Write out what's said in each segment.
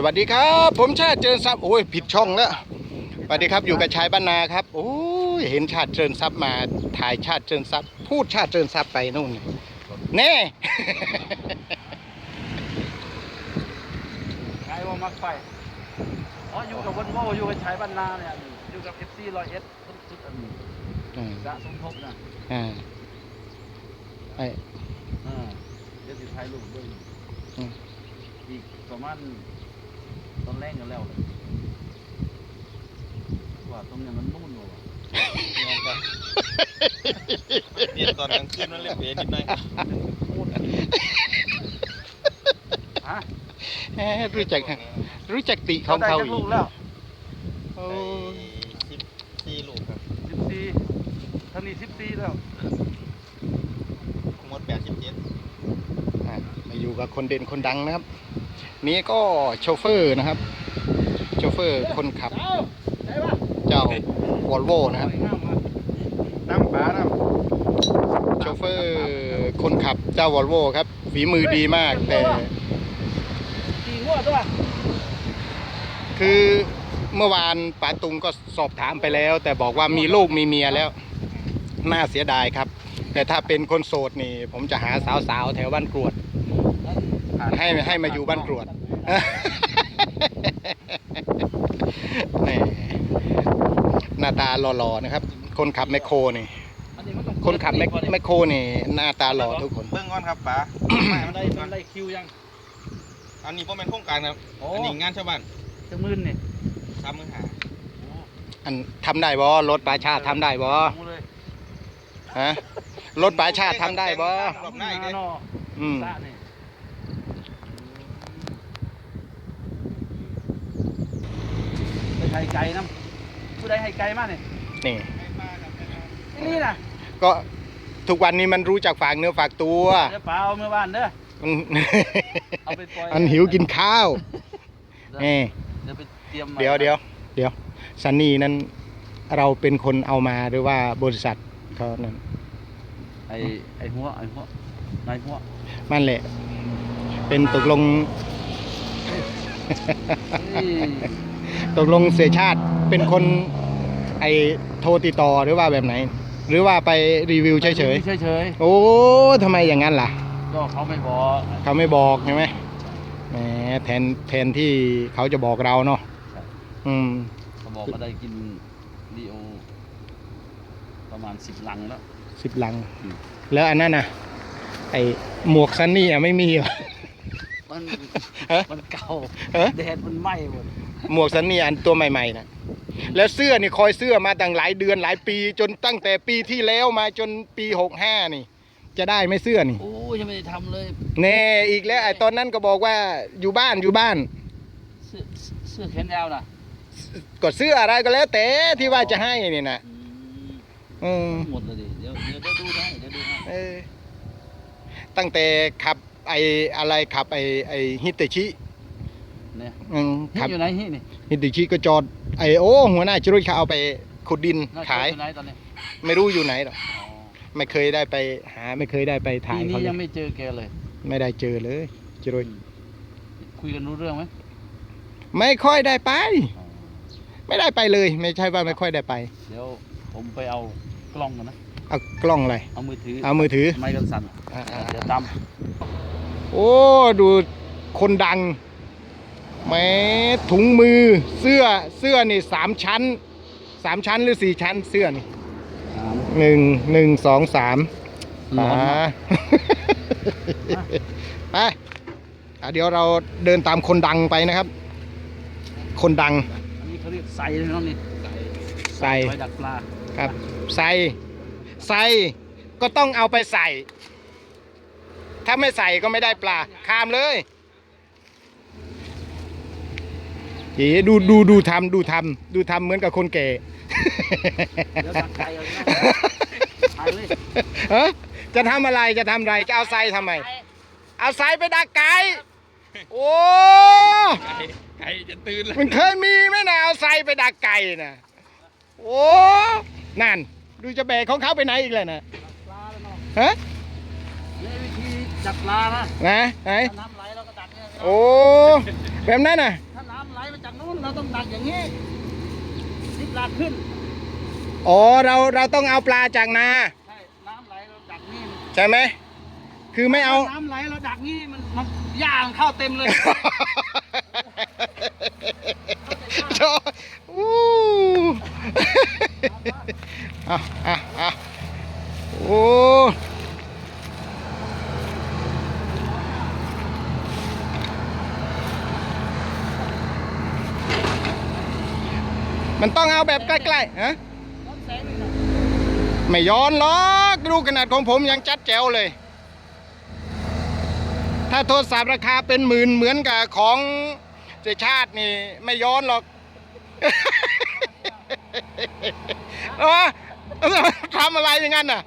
สวัสดีครับ ผมชาติเจริญทรัพย์โอ้ยผิดช่องแล้วสวัสดีครับอยู่กับชายบ้านนาครับ โอ้ยเห็นชาติเจริญทรัพย์มาถ่ายชาติเจริญทรัพย์พูดชาติเจริญทรัพย์ไปนู่นแน่ใครว่ามักไฟอ๋ออยู่กับวันโวอยู่กับชายบ้านนาเนี่ยอยู่กับเอฟซีร้อยเอสสุดอันนี้อืมสะสมทบนะอ่าไอ้อ่าเดี๋ยวสิถ่ายรูปด้วยอืมอีกประมาณ ตอนแรกกันแล้วเลยว่าตรงเนี้ยมันนุ่นอยู่ว่ะเรียนตอนกลางคืนมันเล่นเบสนิดหน่อยฮะแหมรู้จักรู้จักติขเขาองได้เขาจักอีลูกกแล้วโอ้ยสิบสี่ลูกครับสิบสี่ท่านี้สิบสี่แล้วทั้งหมดแปดสิบเจ็ดอะมาอยู่กับคนเด่นคนดังนะครับ นี่ก็โชเฟอร์นะครับ โชเฟอร์คนขับ เจ้าวอลโวนะครับน้ำปลาน้โชเฟอร์คนขับเจ้าวอลโวครับ ฝีมือดีมากแต่กี่งวดตัวคือเมื่อวานป๋าตุงก็สอบถามไปแล้ว แต่บอกว่ามีลูกมีเมียแล้ว น่าเสียดายครับ แต่ถ้าเป็นคนโสดนี่ ผมจะหาสาวๆแถวบ้านกรวด ให้ให้มาอยู่บ้านกรวดแหม่หน้าตาหล่อๆนะครับ คนขับแมคโครนี่อันนี้มันต้องคนขับแมคแมคโครนี่ หน้าตาหล่อทุกคนำเบิ้งก่อนครับป๋าไม่มันมันได้ได้มันได้คิวยัง อันนี้พ่เป็นโครงการครับโอ้อันนี้งานชาวบ้านจะมื่นนี่สามมือหาอันทำได้บ่รถปลาชาติทำได้บ่เอาเลยฮะรถปลาชาติทำได้บ่รอบหน้าอีกเลยนออืม สระนี่ไปไข่ไก่น้ำผู้ใดให้ไก่มาเนี่ยนี่นี่นะก็ทุกวันนี้มันรู้จักฝากเนื้อฝากตัวเดี๋ยวเปล่าเอาเมื่อวานเด้อ มันเอาไปปล่อย มันหิวกินข้าวนี่ เดี๋ยวไปเตรียมมาเดี๋ยวเดี๋ยวเดี๋ยวซันนี่นั้นเราเป็นคนเอามาหรือว่าบริษัทเขานั้นไอ้ไอ้หัวไอ้หัวไอ้หัวมันแหละ เป็นตกลง เอ้ย ตกลงเสียชาติเป็นคนไอโทรติดต่อหรือว่าแบบไหน หรือว่าไปรีวิวเฉยเฉยเฉยๆ โอ้ทำไมอย่างนั้นล่ะๆก็เขาไม่บอกเขาไม่บอกใช่ไหมแหมแทนแทนที่เขาจะบอกเราเนาะอืม เขาบอกว่าได้กินดีโอ ประมาณสิบลังแล้ว สิบลัง อืม แล้วอันนั้นน่ะ ไอหมวกซันนี่อะไม่มีเหรอ มันฮะ มันเก่าฮะ แดดมันไหม้หมด หมวกซันนี่อันตัวใหม่ๆนะแล้วเสื้อนี่คอยเสื้อมาตั้งหลายเดือนหลายปี จนตั้งแต่ปีที่แล้วมาจนปีหกห้านี่ จะได้ไหมเสื้อนี่ โอ้ยยังไม่ได้ทำเลยแน่อีกแล้วไอ้ตอนนั้นก็บอกว่าอยู่บ้านอยู่บ้าน เสื้อเสื้อแขนยาวนะก็เสื้ออะไรก็แล้วแต่ที่ว่าจะให้นี่นะอืมอืม หมดเลยดิเดี๋ยวเดี๋ยวเดี๋ยวดูให้เดี๋ยวดูให้เออตั้งแต่ขับไออะไรขับไอไอฮิตาชิ เนี่ยอืมฮิขับอยู่ไหนฮินี่ฮิตาชิก็จอดไอโอ้หัวหน้าจรุดเขาเอาไปขุดดินน่าจะขาย อยู่ไหนตอนนี้ไม่รู้อยู่ไหนหรอกอ๋อไม่เคยได้ไปหาไม่เคยได้ไปถ่าปียนี้เขาเลยังยไม่เจอแกเลย ไม่ได้เจอเลยจรุดคุยกันรู้เรื่องไหมไม่ค่อยได้ไป อ๋อไม่ได้ไปเลย ไม่ใช่ว่าไม่ค่อยได้ไป เดี๋ยวผมไปเอากล้องกันนะ เอากล้องอะไรเอามือถือเอามือถือ ไม้กันสั่นอ่าเดี๋ยวตามๆโอ้ ดูคนดัง แหม้ถุงมือเสื้อเสื้อนี่สามชั้นสามชั้นหรือสี่ชั้นเสื้อนี่หนึ่งหนึ่งสองสามร้อนมามากไปอะเดี๋ยวเราเดินตามคนดังไปนะครับ คนดังอันนี้เขาเรียกใส่เลยน้องนี่ใส่ไว้ดักปลาครับใส่ใส่ก็ต้องเอาไปใส่ ถ้าไม่ใส่ก็ไม่ได้ปลา ข้ามเลย เอ๋ดูดูดูทำดูทำดูทำเหมือนกับคนแก่เดี๋ยวดักไก่เอาเลยนะไปเลยฮะจะทำอะไรจะทำอะไรจะเอาไซทำไม เอาไซไปดักไก่โอ้ไก่จะตื่นเลยมันเคยมีไหมนะเอาไซไปดักไก่นะโอ้นั่น ดูจะแบกของเขาไปไหนอีกเลยนะปลาแล้วเนาะฮะนี่วิธีดักปลานะนะไหนถ้าน้ำไหลเราก็ดักเนี่ยโอ้แบบนั้นน่ะถ จากนู้นเราต้องดักอย่างนี้ซิปลากขึ้น อ๋อเราเราต้องเอาปลาจากนา ใช่ น้ำไหลเราดักนี่ใช่ไหม คือไม่เอา น้ำไหลเราดักนี่มันมันย่างเข้าเต็มเลย โธ่อู้เอาเอาเอาโอ้ มันต้องเอาแบบใกล้ๆฮะไม่ย้อนหรอกดูขนาดของผมยังจัดแจ๋วเลย ถ้าโทรศัพท์ราคาเป็นหมื่นเหมือนกับของเจชาตินี่ไม่ย้อนหรอกเออทำอะไรอย่างนั้นน่ะ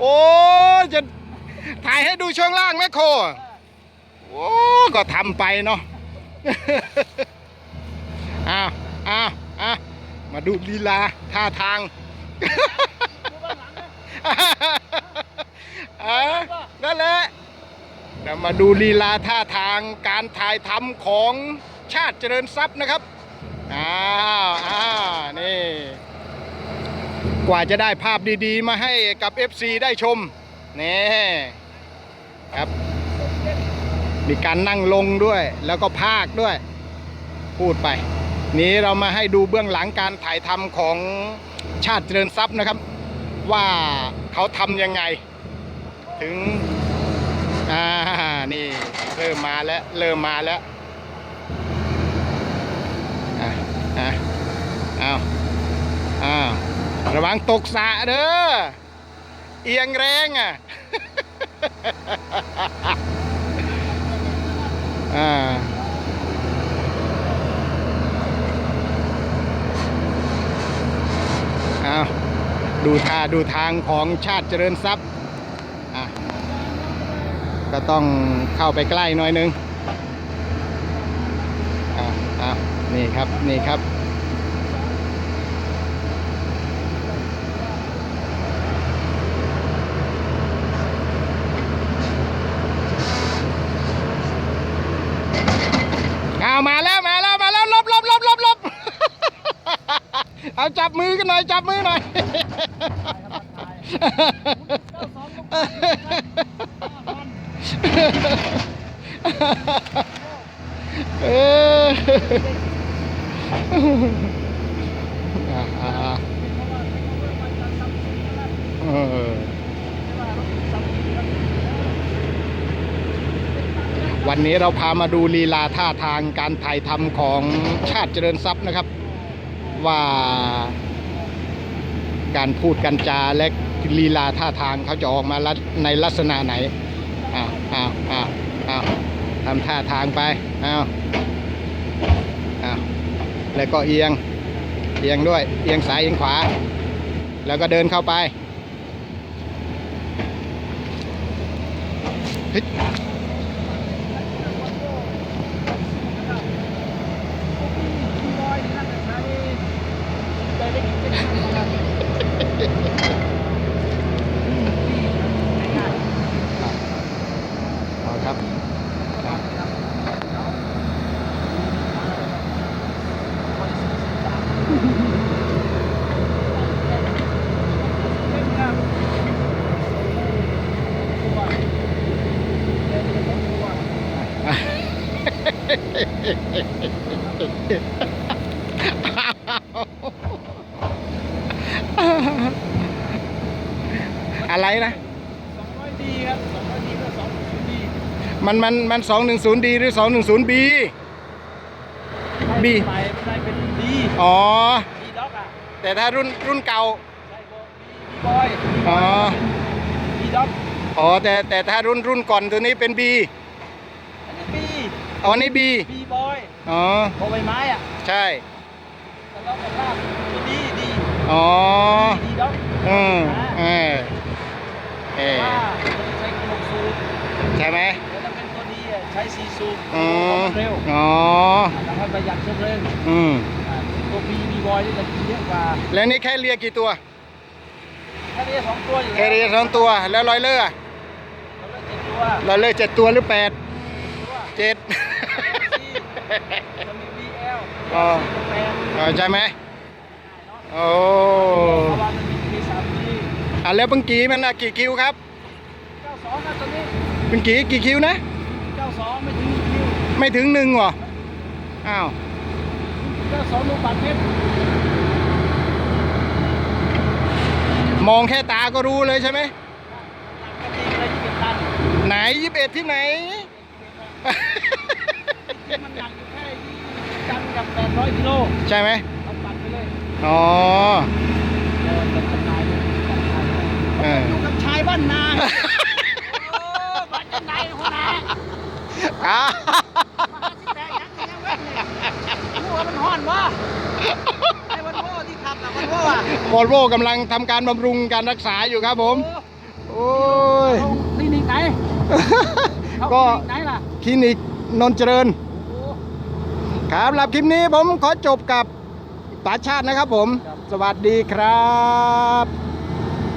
โอ้จะถ่ายให้ดูช่วงล่างแมคโค โอ้ ก็ทำไปเนาะ อ้าวอ้าวอ้าวมาดูลีลาท่าทางเออนั่นแหละเดี๋ยวมาดูลีลาท่าทางการถ่ายทำของชาติเจริญทรัพย์นะครับ อ้าวอ้าวนี่ กว่าจะได้ภาพดีๆ มาให้กับ FC ได้ชม นี่ครับ มีการนั่งลงด้วย แล้วก็พากด้วย พูดไป นี้เรามาให้ดูเบื้องหลังการถ่ายทำของชาติเจริญทรัพย์นะครับ ว่าเขาทำยังไง ถึงอ่านี่เริ่มมาแล้วเริ่มมาแล้วอะอะเอาอ้าวระวังตกสะเด้อเอียงแรงอะ อ่า เอา ดูท่าดูทางของชาติเจริญทรัพย์ก็ต้องเข้าไปใกล้หน่อยนึงอะอะนี่ครับนี่ครับ เอามาแล้วมาแล้วมาแล้วลบลบลบลบลบเอาจับมือกันหน่อย จับมือหน่อย เออวันนี้เราพามาดูลีลาท่าทางการถ่ายทำของชาติเจริญทรัพย์นะครับ ว่า การพูดกันจาและลีลาท่าทางเขาจะออกมาในลักษณะไหนอ้าวอ้าวอ้าวอ้าวทำท่าทางไปอ้าวอ้าวแล้วก็เอียงเอียงด้วยเอียงซ้ายเอียงขวา แล้วก็เดินเข้าไปเฮ้ย เอา ครับอะไรนะ 200ดีครับ200ดีก็200ดี มันมันมันสองหนึ่งศูนย์ดีหรือสองหนึ่งศูนย์บีบีไปไม่ได้เป็นดีอ๋อดีด็อกอะแต่ถ้ารุ่นรุ่นเก่าใช่บอยอ๋อดีด็อกอ๋อแต่แต่ถ้ารุ่นรุ่นก่อนตัวนี้เป็นบีอันนี้บีอ๋อนี่บีบีบอยอ๋อบอใบไม้อะใช่แต่เราบอกว่าดีดีอ๋อดีด็อกอืมเออเออว่ามันใช้กระบอกสูบใช่ไหม ช้ซีสูบอืมเร็วอ๋อแล้วก็ประหยัดเชื้อเพลิงอืมอ่าตัวบีบีบอยนี่จะดีเยอะกว่า แล้วนี่แค่เรียกกี่ตัว แค่นี้สองตัวอยู่แค่เรียกสองตัว แล้วลอยเลอร์อะแล้วก็เจ็ดตัวลอยเลอร์เจ็ดตัวหรือแปดตัวเจ็ดซีมันมี BL อ๋อแปดเออใช่ไหมโอ้เพราะว่ามันมีมีสามปีอะแล้วเมื่อกี้มันน่ะกี่คิวครับเก้าสองนะตอนนี้เมื่อกี้กี่คิวนะเก้า สองไม่ถึงหนึ่งคิวไม่ถึงหนึ่งเหรออ้าวเก้าสองลูกบาทเมตรมองแค่ตาก็รู้เลยใช่ไหมก็ตีอะไรที่เป็นตันไหนยี่สิบเอ็ดที่ไหนที่มันหนักอยู่แค่จันกับแปดร้อยกิโลใช่ไหมเอาปัดไปเลยอ๋อเออเป็นจำหน่ายเลยจำหน่ายเลยเอออยู่กับชายบ้านนาโอ้บ้านจังไหนหัวหน้า อ่ามาหาสิแตกยังยังเว้นเนี่ยหัวมันห่อนวะไอ้วันโว้ที่ขับน่ะวันโว้อะวอลโวกำลังทำการบำรุงการรักษาอยู่ครับผม โอ้ย เอาคลินิกไหนเอาก็ คลินิกไหนล่ะคลินิกนนท์เจริญ โอ้ครับสำหรับคลิปนี้ผมขอจบกับป๋าชาตินะครับผมสวัสดีครับ